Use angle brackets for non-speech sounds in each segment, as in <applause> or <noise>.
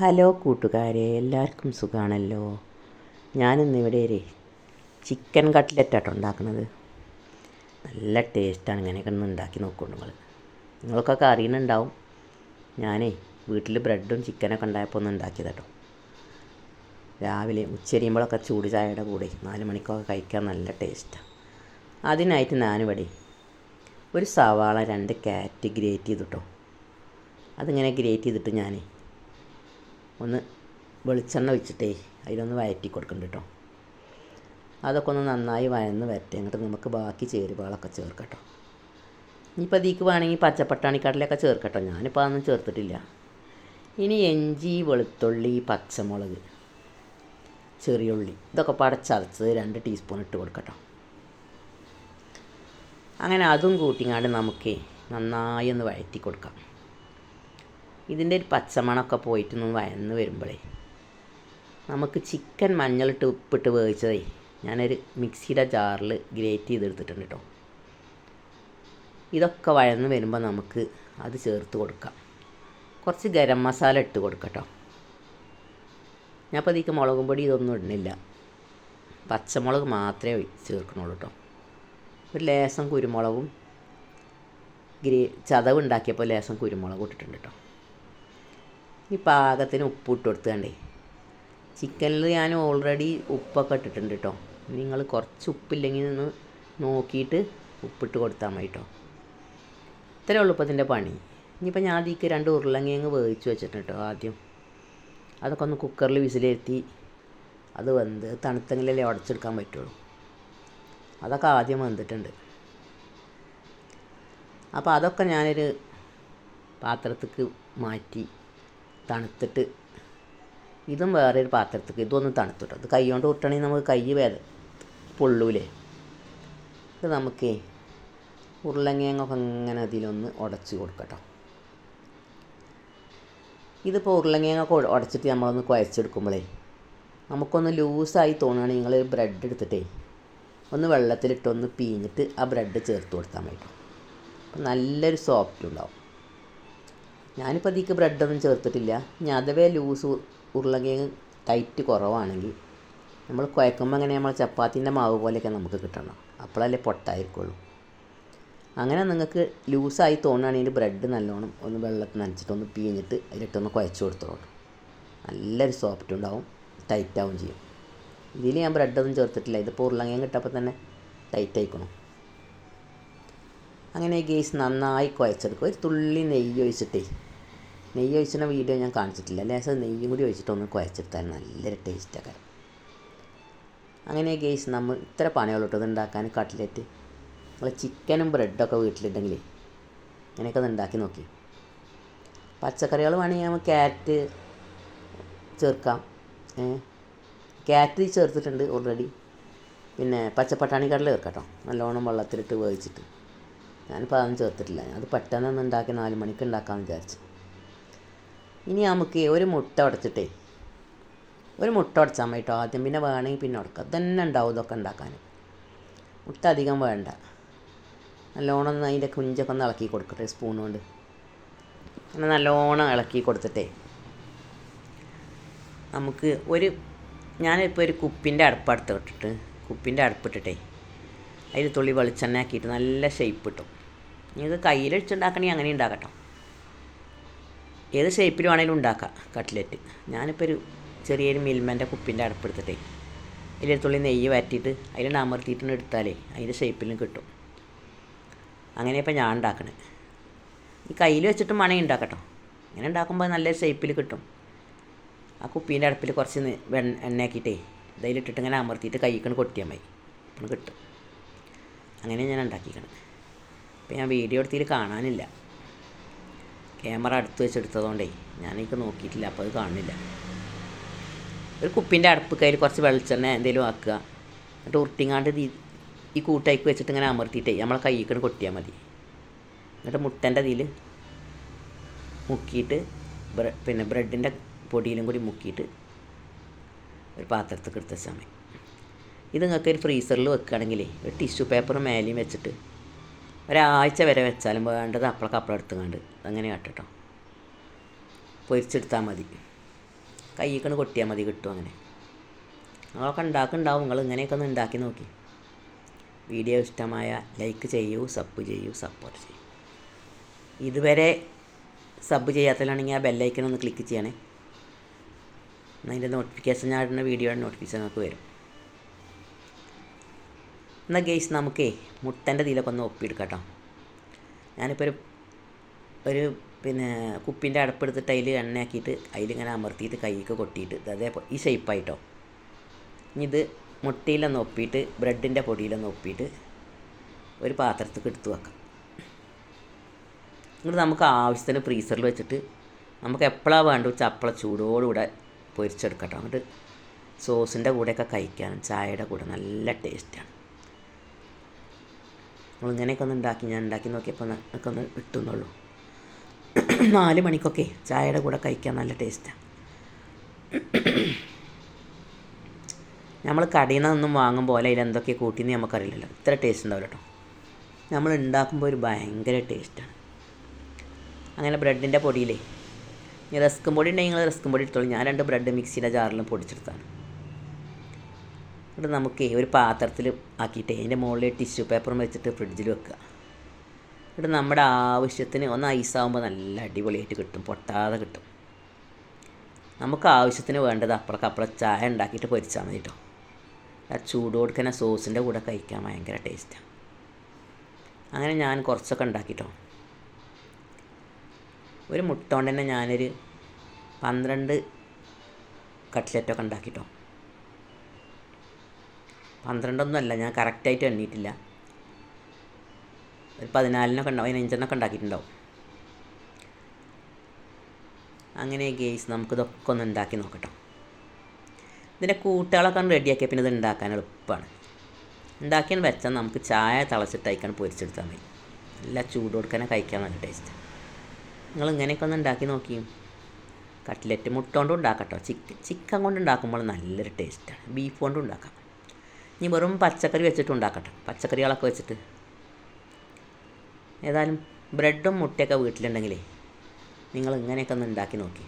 Hello കൂട്ടുകാരെ എല്ലാവർക്കും സുഖമാണല്ലോ ഞാനിന്നിവിടെ ചിക്കൻ കട്ട്ലറ്റാട്ടോ ഉണ്ടാക്കുന്നത്. നല്ല ടേസ്റ്റാണ് ഇങ്ങനെയൊക്കെ ഒന്ന് ഉണ്ടാക്കി നോക്കൂ നിങ്ങൾ നിങ്ങൾക്കൊക്കെ അറിയുന്നുണ്ടാവും ഞാനേ വീട്ടിൽ ബ്രെഡും ചിക്കനൊക്കെ ഉണ്ടായപ്പോൾ ഒന്ന് ഉണ്ടാക്കിയതാട്ടോ. രാവിലെ ഉച്ചരിയുമ്പോഴൊക്കെ ചൂട് ചായയുടെ കൂടെ നാല് മണിക്കൊക്കെ കഴിക്കാൻ നല്ല ടേസ്റ്റാണ് അതിനായിട്ട് ഞാനിവിടെ ഒരു സവാള രണ്ട് ക്യാരറ്റ് ഗ്രേറ്റ് ചെയ്തിട്ടോ. അതിങ്ങനെ ഗ്രേറ്റ് ചെയ്തിട്ട് ഞാൻ ഒന്ന് വെളിച്ചെണ്ണ ഒഴിച്ചിട്ടേ അതിലൊന്ന് വഴറ്റി കൊടുക്കുന്നുണ്ട് കേട്ടോ. അതൊക്കെ ഒന്ന് നന്നായി വഴന്ന് വരട്ടെ. എന്നിട്ട് നമുക്ക് ബാക്കി ചേരുവകളൊക്കെ ചേർക്കട്ടോ. ഇനിയിപ്പോൾ അതിക്ക് വേണമെങ്കിൽ പച്ചപ്പട്ടാണിക്കടലൊക്കെ ചേർക്കട്ടോ. ഞാനിപ്പോൾ അതൊന്നും ചേർത്തിട്ടില്ല. ഇനി എഞ്ചി വെളുത്തുള്ളി പച്ചമുളക് ചെറിയുള്ളി ഇതൊക്കെ പടച്ചതച്ചത് രണ്ട് ടീസ്പൂൺ ഇട്ട് കൊടുക്കട്ടോ. അങ്ങനെ അതും കൂട്ടിങ്ങാണ്ട് നമുക്ക് നന്നായി ഒന്ന് വഴറ്റി കൊടുക്കാം. ഇതിന്റെ ഒരു പച്ചമണമൊക്കെ പോയിട്ട് ഒന്ന് വയന്ന് വരുമ്പോഴേ നമുക്ക് ചിക്കൻ മഞ്ഞളിട്ട് ഉപ്പിട്ട് വേവിച്ചതേ ഞാനൊരു മിക്സിയുടെ ജാറിൽ ഗ്രേറ്റ് ചെയ്തെടുത്തിട്ടുണ്ട് കേട്ടോ. ഇതൊക്കെ വഴന്ന് വരുമ്പോൾ നമുക്ക് അത് ചേർത്ത് കൊടുക്കാം. കുറച്ച് ഗരം മസാല ഇട്ട് കൊടുക്കട്ടോ ഞാൻ അപ്പോൾ ഇതിക്ക് മുളകും പൊടി ഇതൊന്നും ഇടുന്നില്ല. പച്ചമുളക് മാത്രമേ ചേർക്കണുള്ളൂ കേട്ടോ. ഒരു ലേശം കുരുമുളകും ഗ്രേ ചതവ് ഉണ്ടാക്കിയപ്പോൾ ലേസം കുരുമുളക് ഇട്ടിട്ടുണ്ട് കേട്ടോ. ഈ പാകത്തിന് ഉപ്പ് ഇട്ട് കൊടുത്തുകണ്ടേ ചിക്കനിൽ ഞാൻ ഓൾറെഡി ഉപ്പൊക്കെ ഇട്ടിട്ടുണ്ട് കേട്ടോ നിങ്ങൾ കുറച്ച് ഉപ്പില്ലെങ്കിൽ ഒന്ന് നോക്കിയിട്ട് ഉപ്പിട്ട് കൊടുത്താൽ മതി കേട്ടോ ഇത്രയേ ഉള്ളൂ ഇപ്പം ഇതിന്റെ പണി. ഇനിയിപ്പോൾ ഞാൻ അതിക്ക് രണ്ട് ഉരുളങ്കിഴങ്ങ് വേവിച്ച് വെച്ചിട്ടുണ്ട് കേട്ടോ ആദ്യം. അതൊക്കെ ഒന്ന് കുക്കറിൽ വിസിലിരുത്തി അത് വെന്ത് തണുത്തെങ്കിലല്ലേ ഉടച്ചെടുക്കാൻ പറ്റുള്ളൂ. അതൊക്കെ ആദ്യം വെന്തിട്ടുണ്ട്. അപ്പോൾ അതൊക്കെ ഞാനൊരു പാത്രത്തേക്ക് മാറ്റി തണുത്തിട്ട്. ഇതും വേറൊരു പാത്രത്തേക്ക് ഇതൊന്ന് തണുത്തിട്ടോ. ഇത് കൈ കൊണ്ട് ഉരുട്ടണമെങ്കിൽ നമുക്ക് കൈ വേദ പൊള്ളൂലേ. ഇത് നമുക്ക് ഉരുളങ്ങയങ്ങൊക്കെ ഇങ്ങനെ അതിലൊന്ന് ഉടച്ച് കൊടുക്കട്ടോ. ഇതിപ്പോൾ ഉരുളങ്ങയങ്ങൊക്കെ ഉടച്ചിട്ട് നമ്മളൊന്ന് കുഴച്ചെടുക്കുമ്പോഴേ നമുക്കൊന്ന് ലൂസായി തോന്നുകയാണെങ്കിൽ നിങ്ങൾ ബ്രെഡ് എടുത്തിട്ടേ ഒന്ന് വെള്ളത്തിലിട്ടൊന്ന് പീഞ്ഞിട്ട് ആ ബ്രെഡ് ചേർത്ത് കൊടുത്താൽ മതി നല്ലൊരു സോഫ്റ്റ് ഉണ്ടാവും. ഞാനിപ്പോൾ അതിക്ക് ബ്രെഡൊന്നും ചേർത്തിട്ടില്ല. ഇനി അഥവേ ലൂസ് ഉരുളക്കിഴങ്ങ് ടൈറ്റ് കുറവാണെങ്കിൽ നമ്മൾ കുഴക്കുമ്പോൾ അങ്ങനെ നമ്മൾ ചപ്പാത്തിന്റെ മാവ് പോലെയൊക്കെ നമുക്ക് കിട്ടണം. അപ്പോഴല്ലേ പൊട്ടായിരിക്കുള്ളൂ. അങ്ങനെ നിങ്ങൾക്ക് ലൂസായി തോന്നുകയാണെങ്കിൽ ബ്രെഡ് നല്ലോണം ഒന്ന് വെള്ളത്തിൽ നനച്ചിട്ട് ഒന്ന് പിഴിഞ്ഞിട്ട് അതിലിട്ടൊന്ന് കുഴച്ച് കൊടുത്തോളൂ. നല്ലൊരു സോഫ്റ്റ് ഉണ്ടാവും ടൈറ്റാവും ചെയ്യും. ഇതിൽ ഞാൻ ബ്രെഡൊന്നും ചേർത്തിട്ടില്ല. ഇതിപ്പോൾ ഉരുളങ്ങയും കിട്ടപ്പോൾ തന്നെ ടൈറ്റ് ആയിക്കണം. അങ്ങനെ ഗേസ് നന്നായി കുഴച്ചെടുക്കും. ഒരു തുള്ളി നെയ്യ് ഒഴിച്ചിട്ടേ. നെയ്യ് ഒഴിച്ചിട്ട് വീഡിയോ ഞാൻ കാണിച്ചിട്ടില്ല ലേശം നെയ്യും കൂടി ഒഴിച്ചിട്ടൊന്ന് കുഴച്ചെടുത്താൽ നല്ലൊരു ടേസ്റ്റൊക്കെ അങ്ങനെ ഗേസ് നമ്മൾ ഇത്ര പണിയുള്ളൂ കേട്ടോ ഇത് ഉണ്ടാക്കാൻ. കട്ട്ലറ്റ് നമ്മൾ ചിക്കനും ബ്രെഡൊക്കെ വീട്ടിലുണ്ടെങ്കിൽ അങ്ങനെയൊക്കെ ഒന്ന് ഉണ്ടാക്കി നോക്കി. പച്ചക്കറികൾ വേണമെങ്കിൽ നമ്മൾ ക്യാരറ്റ് ചേർക്കാം. ക്യാരറ്റ് ചേർത്തിട്ടുണ്ട് ഓൾറെഡി പിന്നെ പച്ചപ്പട്ടാണി കടല ചേർക്കട്ടോ നല്ലോണം വെള്ളത്തിലിട്ട് വേവിച്ചിട്ട്. ഞാനിപ്പോൾ അതൊന്നും ചേർത്തിട്ടില്ല. അത് പെട്ടെന്നൊന്നും ഉണ്ടാക്കി നാല് മണിക്ക് ഉണ്ടാക്കാമെന്ന് വിചാരിച്ചു. ഇനി നമുക്ക് ഒരു മുട്ട ഉടച്ചിട്ടേ ഒരു മുട്ട ഉടച്ചാൽ മതി കേട്ടോ ആദ്യം. പിന്നെ വേണമെങ്കിൽ പിന്നെ ഉടക്കാം. തന്നെ ഉണ്ടാവും ഇതൊക്കെ ഉണ്ടാക്കാൻ. മുട്ട അധികം വേണ്ട. നല്ലോണം അതിന്റെ കുഞ്ചൊക്കെ ഒന്ന് ഇളക്കി കൊടുക്കട്ടെ സ്പൂൺ കൊണ്ട്. അങ്ങനെ നല്ലോണം ഇളക്കി കൊടുത്തിട്ടേ നമുക്ക് ഒരു ഞാനിപ്പോൾ ഒരു കുപ്പിന്റെ അടുപ്പടുത്ത് ഇട്ടിട്ട് കുപ്പിന്റെ അടുപ്പിട്ടിട്ടേ അതിൽ തുള്ളി വെളിച്ചെണ്ണ ആക്കിയിട്ട് നല്ല ഷേപ്പ് കിട്ടും ഇത് കയ്യിലൊഴിച്ചുണ്ടാക്കണമെങ്കിൽ അങ്ങനെ ഉണ്ടാക്കട്ടോ. ഏത് ഷേപ്പിൽ വേണമെങ്കിലും ഉണ്ടാക്കാം കട്ട്ലറ്റ് ഞാനിപ്പോൾ ഒരു ചെറിയൊരു മിൽമന്റെ കുപ്പിന്റെ അടുപ്പെടുത്തിട്ടേ അതിൽ തുള്ളി നെയ്യ് വറ്റിയിട്ട് അതിൽ അമർത്തിയിട്ട് എടുത്താലേ അതിന്റെ ഷേപ്പിലും കിട്ടും. അങ്ങനെ ഇപ്പോൾ ഞാൻ ഉണ്ടാക്കണേ. ഈ കയ്യിൽ വെച്ചിട്ട് മണി ഉണ്ടാക്കട്ടോ. ഇങ്ങനെ ഉണ്ടാക്കുമ്പോൾ നല്ല ഷേപ്പിൽ കിട്ടും. ആ കുപ്പീന്റെ അടുപ്പിൽ കുറച്ച് എണ്ണയാക്കിയിട്ടേ ഇതിലിട്ടിട്ട് ഇങ്ങനെ അമർത്തിയിട്ട് കൈക്കണ് കൊട്ടിയാൽ മതി. അപ്പം കിട്ടും. അങ്ങനെ ഞാൻ ഉണ്ടാക്കിക്കണം. ഇപ്പം ഞാൻ വീഡിയോ എടുത്തിട്ട് കാണാനില്ല. ക്യാമറ അടുത്ത് വെച്ചെടുത്തതുകൊണ്ടേ ഞാനേക്ക് നോക്കിയിട്ടില്ല അപ്പോൾ അത് കാണുന്നില്ല. ഒരു കുപ്പിന്റെ അടുപ്പ് കയ്യിൽ കുറച്ച് വെളിച്ചെണ്ണ എന്തെങ്കിലും ആക്കുക. എന്നിട്ട് ഉരുട്ടിങ്ങാണ്ട് ഈ കൂട്ടയ്ക്ക് വെച്ചിട്ട് ഇങ്ങനെ അമർത്തിയിട്ടേ നമ്മളെ കൈക്കണ് കൊട്ടിയാൽ മതി. എന്നിട്ട് മുട്ടന്റെ അതിൽ മുക്കിയിട്ട് പിന്നെ ബ്രെഡിന്റെ പൊടിയിലും കൂടി മുക്കിയിട്ട് ഒരു പാത്രത്തിൽ എടുത്ത് സമയം മതി. ഇത് നിങ്ങൾക്ക് ഒരു ഫ്രീസറിൽ വെക്കുകയാണെങ്കിലേ ഒരു ടിഷ്യൂ പേപ്പർ മേലെയും വെച്ചിട്ട് ഒരാഴ്ച വരെ വെച്ചാലും വേണ്ടത് അപ്പളൊക്കെ അപ്പളം എടുത്തുകൊണ്ട് അങ്ങനെ കേട്ടോ പൊരിച്ചെടുത്താൽ മതി. കൈക്കണ് കൊട്ടിയാൽ മതി കിട്ടും അങ്ങനെ. നിങ്ങളൊക്കെ ഉണ്ടാക്കുന്നുണ്ടാവും നിങ്ങൾ ഇങ്ങനെയൊക്കെ ഒന്ന് ഉണ്ടാക്കി നോക്കി. വീഡിയോ ഇഷ്ടമായ ലൈക്ക് ചെയ്യൂ സബ് ചെയ്യൂ സപ്പോർട്ട് ചെയ്യൂ. ഇതുവരെ സബ് ചെയ്യാത്തതിലാണെങ്കിൽ ആ ബെല്ലൈക്കൺ ഒന്ന് ക്ലിക്ക് ചെയ്യണേ. അതിന്റെ നോട്ടിഫിക്കേഷൻ ഞാൻ വീഡിയോയുടെ നോട്ടിഫിക്കേഷൻ നിങ്ങൾക്ക് വരും. എന്നാൽ ഗെയ്സ് നമുക്കേ മുട്ടന്റെ ഇതിലൊക്കെ ഒന്ന് ഒപ്പിയെടുക്കാം ഞാനിപ്പോൾ ഒരു ഒരു പിന്നെ കുപ്പിന്റെ അടപ്പെടുത്തിട്ട് അതിൽ എണ്ണയാക്കിയിട്ട് അതിലിങ്ങനെ അമർത്തിയിട്ട് കൈക്ക് കൊട്ടിയിട്ട് അതേപോലെ ഈ ഷേപ്പായിട്ടോ ഇനി ഇത് മുട്ടയിലൊന്ന് ഒപ്പിയിട്ട് ബ്രെഡിന്റെ പൊടിയിലൊന്ന് ഒപ്പിയിട്ട് ഒരു പാത്രത്തിൽ എടുത്ത് വെക്കാം. എന്നിട്ട് നമുക്ക് ആവശ്യത്തിന് ഫ്രീസറിൽ വെച്ചിട്ട് നമുക്ക് എപ്പോഴാണ് വേണ്ടത് വെച്ചാൽ അപ്പള ചൂടോടുകൂടെ പൊരിച്ചെടുക്കട്ടോ എന്നിട്ട് സോസിന്റെ കൂടെയൊക്കെ കഴിക്കാനും ചായയുടെ കൂടെ നല്ല ടേസ്റ്റാണ് നമ്മൾ ഇങ്ങനെയൊക്കെ ഒന്ന് ഉണ്ടാക്കി ഞാൻ ഉണ്ടാക്കി നോക്കിയപ്പോൾ ഒക്കെ ഒന്ന് കിട്ടുന്നുള്ളൂ <clears throat> നാല് മണിക്കൊക്കെ ചായയുടെ കൂടെ കഴിക്കാൻ നല്ല ടേസ്റ്റാണ് <clears throat> നമ്മൾ കടയിൽ നിന്നൊന്നും വാങ്ങും പോലെ അതിൽ എന്തൊക്കെ കൂട്ടിയെന്ന് നമുക്കറിയില്ലല്ലോ. ഇത്ര ടേസ്റ്റ് ഉണ്ടാവില്ല കേട്ടോ. നമ്മൾ ഉണ്ടാക്കുമ്പോൾ ഒരു ഭയങ്കര ടേസ്റ്റാണ് അങ്ങനെ ബ്രെഡിന്റെ പൊടിയിലേ റസ്കും പൊടി ഉണ്ടെങ്കിൽ നിങ്ങൾ റസ്കും പൊടി എടുത്തോളൂ. ഞാൻ രണ്ട് ബ്രെഡ് മിക്സിയുടെ ജാറിലും പൊടിച്ചെടുത്താണ്. എന്നിട്ട് നമുക്ക് ഒരു പാത്രത്തിൽ ആക്കിയിട്ട് അതിന്റെ മുകളിൽ ടിഷ്യൂ പേപ്പറും വെച്ചിട്ട് ഫ്രിഡ്ജിൽ വെക്കുക. എന്നിട്ട് നമ്മുടെ ആവശ്യത്തിന് ഒന്ന് ഐസാകുമ്പോൾ നല്ല അടിപൊളിയായിട്ട് കിട്ടും പൊട്ടാതെ കിട്ടും. നമുക്ക് ആവശ്യത്തിന് വേണ്ടത് അപ്പുറക്ക് അപ്പുറം ചായ ഉണ്ടാക്കിയിട്ട് പൊരിച്ചാൽ മതി കേട്ടോ. ആ ചൂട് കൊടുക്കുന്ന സോസിന്റെ കൂടെ കഴിക്കാൻ ഭയങ്കര ടേസ്റ്റാണ് അങ്ങനെ ഞാൻ കുറച്ചൊക്കെ ഉണ്ടാക്കിട്ടോ. ഒരു മുട്ട കൊണ്ട് തന്നെ ഞാനൊരു പന്ത്രണ്ട് കട്ട്ലറ്റൊക്കെ ഉണ്ടാക്കിട്ടോ. പന്ത്രണ്ടൊന്നുമല്ല ഞാൻ കറക്റ്റായിട്ട് എണ്ണിയിട്ടില്ല ഒരു പതിനാലിനൊക്കെ ഉണ്ടാവും പതിനഞ്ചെണ്ണൊക്കെ ഉണ്ടാക്കിയിട്ടുണ്ടാവും. അങ്ങനെ ഗെയ്സ് നമുക്കിതൊക്കെ ഒന്ന് ഉണ്ടാക്കി നോക്കട്ടോ. ഇതിന്റെ കൂട്ടുകളൊക്കെ റെഡിയാക്കിയ പിന്നെ ഇത് ഉണ്ടാക്കാൻ എളുപ്പമാണ്. ഉണ്ടാക്കിയെന്ന് വെച്ചാൽ നമുക്ക് ചായ തിളച്ചിട്ട് അയക്കാൻ പൊരിച്ചെടുത്താൽ മതി. നല്ല ചൂട് കൊടുക്കാനെ കഴിക്കാൻ നല്ല ടേസ്റ്റ് നിങ്ങൾ ഇങ്ങനെയൊക്കെ ഒന്ന് ഉണ്ടാക്കി നോക്കിയും കട്ട്ലറ്റ് മുട്ട കൊണ്ടും ഉണ്ടാക്കട്ടോ ചിക്കൻ ചിക്കൻ കൊണ്ട് ഉണ്ടാക്കുമ്പോൾ നല്ലൊരു ടേസ്റ്റാണ് ബീഫ് കൊണ്ടും ഉണ്ടാക്കാം. ഇനി വെറും പച്ചക്കറി വെച്ചിട്ട് ഉണ്ടാക്കട്ടെ. പച്ചക്കറികളൊക്കെ വെച്ചിട്ട്. ഏതായാലും ബ്രെഡും മുട്ടയൊക്കെ വീട്ടിലുണ്ടെങ്കിലേ നിങ്ങൾ ഇങ്ങനെയൊക്കെ ഒന്ന് ഉണ്ടാക്കി നോക്കി.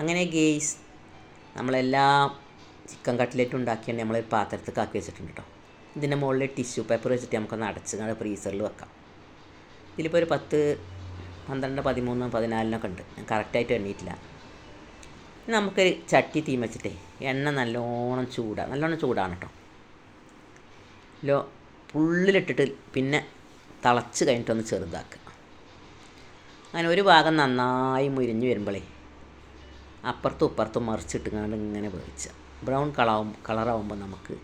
അങ്ങനെ ഗെയ്സ് നമ്മളെല്ലാ ചിക്കൻ കട്ട്ലറ്റ് ഉണ്ടാക്കിയാണ് നമ്മൾ പാത്രത്തിൽ ആക്കി വെച്ചിട്ടുണ്ട് കേട്ടോ ഇതിന്റെ മുകളിൽ ടിഷ്യൂ പേപ്പർ വെച്ചിട്ട് നമുക്കൊന്ന് അടച്ച് ഫ്രീസറിൽ വെക്കാം. ഇതിലിപ്പോൾ ഒരു പത്ത് പന്ത്രണ്ട് പതിമൂന്ന് പതിനാലിനൊക്കെ ഉണ്ട്. ഞാൻ കറക്റ്റായിട്ട് എണ്ണിയിട്ടില്ല നമുക്കൊരു ചട്ടി തീ വെച്ചിട്ടേ എണ്ണ നല്ലോണം ചൂടാണ് നല്ലോണം ചൂടാണ് കേട്ടോ ലോ പുള്ളിലിട്ടിട്ട് പിന്നെ തിളച്ച് കഴിഞ്ഞിട്ടൊന്ന് ചെറുതാക്കുക അങ്ങനെ ഒരു ഭാഗം നന്നായി മുരിഞ്ഞ് വരുമ്പോഴേ അപ്പുറത്തും ഇപ്പുറത്തും മറിച്ചിട്ടുങ്ങാണ്ട് ഇങ്ങനെ വേവിച്ച. ബ്രൗൺ കളറാവും കളറാവുമ്പോൾ നമുക്ക്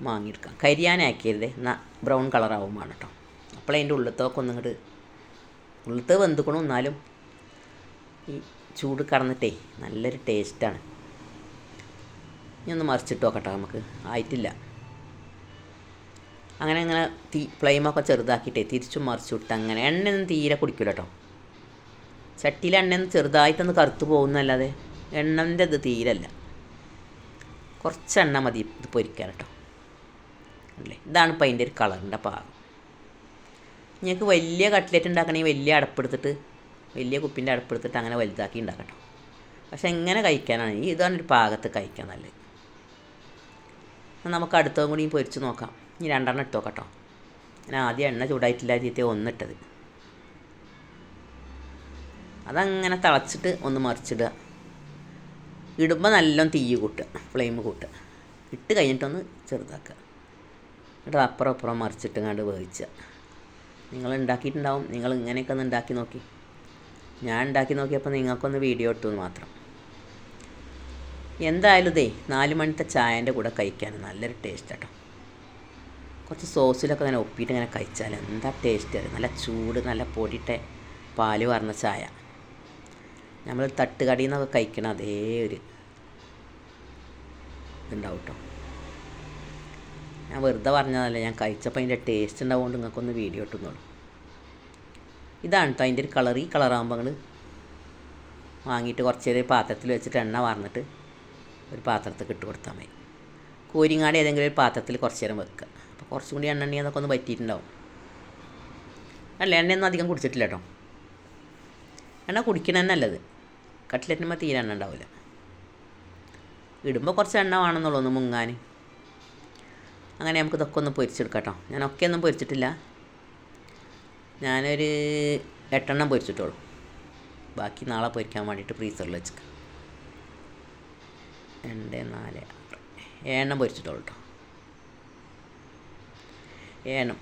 വാങ്ങിയെടുക്കാം കരിയാനാക്കിയരുത് ബ്രൗൺ കളറാവുമ്പോൾ കേട്ടോ അപ്പോൾ അതിന്റെ ഉള്ളത്തൊക്കെ ഒന്നും ഇങ്ങോട്ട് ഉള്ളത്ത് വെന്തുക്കണം എന്നാലും ഈ ചൂട് കടന്നിട്ടേ നല്ലൊരു ടേസ്റ്റാണ്. ഇനി ഒന്ന് മറിച്ചിട്ട് നോക്കട്ടെ നമുക്ക്. ആയിട്ടില്ല. അങ്ങനെ അങ്ങനെ തീ ഫ്ലെയിമൊക്കെ ചെറുതാക്കിയിട്ടേ തിരിച്ചും മറിച്ചു വിട്ട് അങ്ങനെ എണ്ണയൊന്നും തീരെ കുടിക്കില്ല കേട്ടോ ചട്ടിയിലെ എണ്ണയൊന്നും ചെറുതായിട്ടൊന്ന് കറുത്ത് പോകുന്നല്ലാതെ എണ്ണന്റെ ഇത് തീരല്ല. കുറച്ച് എണ്ണ മതി ഇത് പൊരിക്കാൻ കേട്ടോ അല്ലേ? ഇതാണ് ഇപ്പം അതിന്റെ ഒരു കളറിന്റെ പാകം ഞങ്ങൾക്ക് വലിയ കട്ട്ലറ്റ് ഉണ്ടാക്കണമെങ്കിൽ വലിയ അടപ്പെടുത്തിട്ട് വലിയ കുപ്പിന്റെ അടുപ്പെടുത്തിട്ട് അങ്ങനെ വലുതാക്കി ഉണ്ടാക്കട്ടോ. പക്ഷെ എങ്ങനെ കഴിക്കാനാണ്? ഈ ഇതാണ് ഒരു പാകത്ത് കഴിക്കാൻ നല്ലത്. നമുക്ക് അടുത്തതും കൂടി പൊരിച്ച് നോക്കാം. ഇനി രണ്ടെണ്ണം ഇട്ട് നോക്കട്ടോ. ഞാൻ ആദ്യം എണ്ണ ചൂടായിട്ടില്ല ചീത്ത ഒന്നിട്ടത് അതങ്ങനെ തിളച്ചിട്ട് ഒന്ന് മറിച്ചിടുക. ഇടുമ്പോൾ നല്ലോണം തീ കൂട്ടുക ഫ്ലെയിം കൂട്ടുക. ഇട്ട് കഴിഞ്ഞിട്ടൊന്ന് ചെറുതാക്കുക. എന്നിട്ട് അപ്പുറം അപ്പുറം മറിച്ചിട്ട് കണ്ട് വേവിച്ചുക നിങ്ങൾ ഉണ്ടാക്കിയിട്ടുണ്ടാവും. നിങ്ങൾ ഇങ്ങനെയൊക്കെ ഒന്ന് ഉണ്ടാക്കി നോക്കി. ഞാൻ ഉണ്ടാക്കി നോക്കിയപ്പോൾ നിങ്ങൾക്കൊന്ന് വീഡിയോ ഇട്ടു മാത്രം. എന്തായാലും ഇതേ നാല് മണിത്തെ ചായന്റെ കൂടെ കഴിക്കാൻ നല്ലൊരു ടേസ്റ്റ് കേട്ടോ കുറച്ച് സോസിലൊക്കെ ഇങ്ങനെ ഒപ്പിയിട്ട് ഇങ്ങനെ കഴിച്ചാൽ എന്താ ടേസ്റ്റ് അറിയാം? നല്ല ചൂട് നല്ല പൊടിയിട്ട പാൽ പറഞ്ഞ ചായ. നമ്മൾ തട്ടുകടയിൽ നിന്നൊക്കെ കഴിക്കണ അതേ ഒരു ഇതുണ്ടാവും കേട്ടോ ഞാൻ വെറുതെ പറഞ്ഞതല്ല ഞാൻ കഴിച്ചപ്പോൾ അതിന്റെ ടേസ്റ്റ് ഉണ്ടാവുകൊണ്ട് നിങ്ങൾക്കൊന്ന് വീഡിയോ ഇട്ടുന്നുള്ളൂ ഇതാണ് കേട്ടോ അതിന്റെ ഒരു കളർ ഈ കളറാകുമ്പോൾ നിങ്ങൾ വാങ്ങിയിട്ട് കുറച്ച് നേരം പാത്രത്തിൽ വെച്ചിട്ട് എണ്ണ വാർന്നിട്ട് ഒരു പാത്രത്തിൽ ഇട്ട് കൊടുത്താൽ മതി. കോരിങ്ങാട് ഏതെങ്കിലും ഒരു പാത്രത്തിൽ കുറച്ച് നേരം വെക്കുക അപ്പോൾ കുറച്ചും കൂടി എണ്ണ ഉണ്ടെങ്കിൽ അതൊക്കെ ഒന്ന് പറ്റിയിട്ടുണ്ടാവും അല്ല എണ്ണയൊന്നും അധികം കുടിച്ചിട്ടില്ല കേട്ടോ എണ്ണ കുടിക്കണ നല്ലത്. കട്ട്ലറ്റിനുമ്പോൾ തീരെ എണ്ണ ഉണ്ടാവില്ല ഇടുമ്പോൾ കുറച്ച് എണ്ണ വേണമെന്നുള്ളൂ ഒന്ന് മുങ്ങാൻ അങ്ങനെ നമുക്ക് ഇതൊക്കെ ഒന്ന് പൊരിച്ചെടുക്കാം കേട്ടോ ഞാൻ ഒക്കെ ഒന്നും പൊരിച്ചിട്ടില്ല. ഞാനൊരു എട്ടെണ്ണം പൊരിച്ചിട്ടുള്ളൂ ബാക്കി നാളെ പൊരിക്കാൻ വേണ്ടിയിട്ട് ഫ്രീസറിൽ വെച്ചേക്കാം. രണ്ട് നാല് ആറ് ഏഴെണ്ണം പൊരിച്ചിട്ടുള്ളൂ കേട്ടോ ഏഴെണ്ണം.